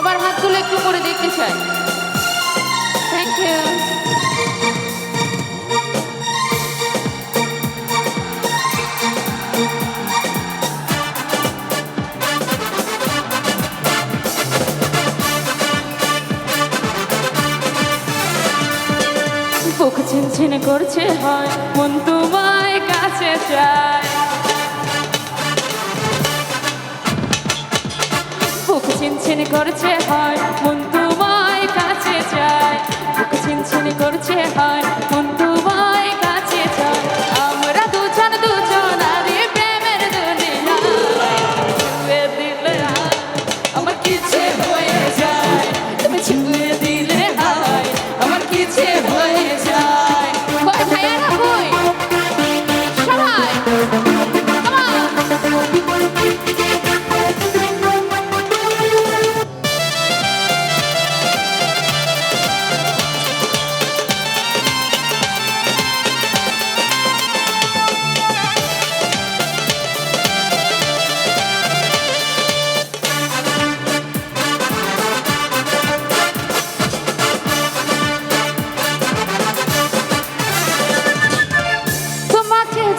সবার হাতগুলো একটু করে দেখতে চাই। থ্যাংক ইউ বুক করছে হয়, মন তোমায় কাছে চায়। ছিনছিন করছে হয়। মন তোমায় কাছে যায়। বুক ছিনছিনি করছে হয়।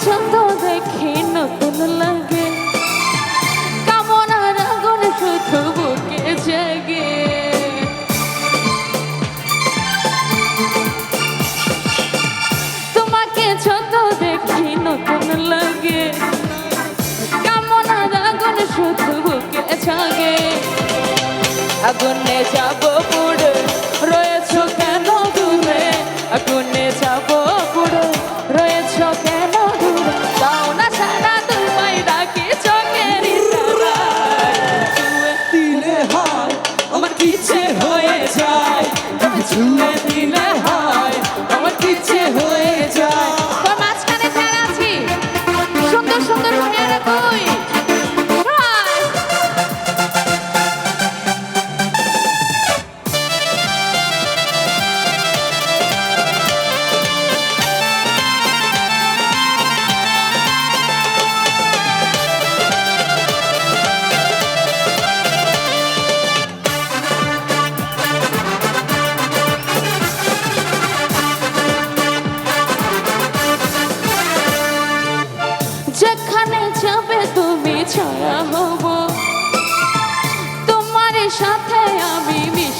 যত দেখি নতুন লাগে। কামনার আগুন শুধু বুকে জাগে। তোমাকে যত দেখি নতুন লাগে। কামনার আগুন শুধু বুকে জাগে। আগুনে যাব পুড়ে হয়ে যায়।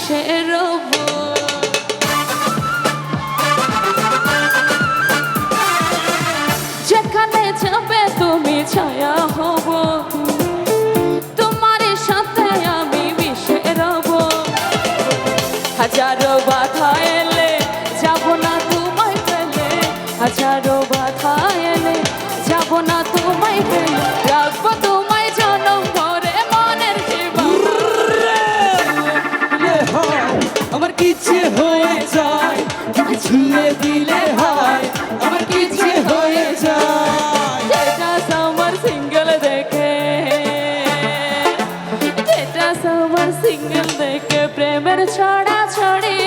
আমি আমার হয়ে যায় তুমি দিলে হয় আমার কিচ্ছে হয়ে যায়। যেটা আমার সিঙ্গেল দেখে, যেটা আমার সিঙ্গেল দেখে প্রেমের ছড়া ছড়ি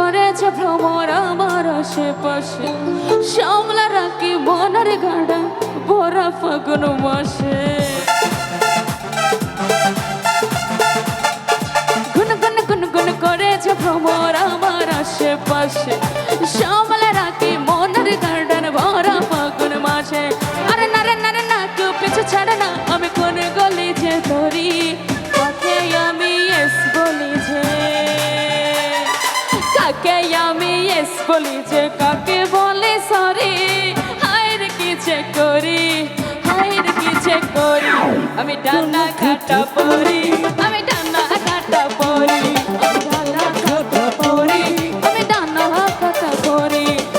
করেছে ভ্রমর আমার আশেপাশে। সামলা রাখি মনের গাড়া ভরা ফাগুন মাসে। গুন গুন গুন গুন করেছে ভ্রমর আমার আশেপাশে। সামলা রাখি মনের গার্ডেন ভরা ফাগুন মাসে। কাকে আমি এস বলি? যে কাকে বলে সরি হায়রে কি যে করি? হায়রে কি যে করি? আমি ডান্না কাটা পরি। আমি পরি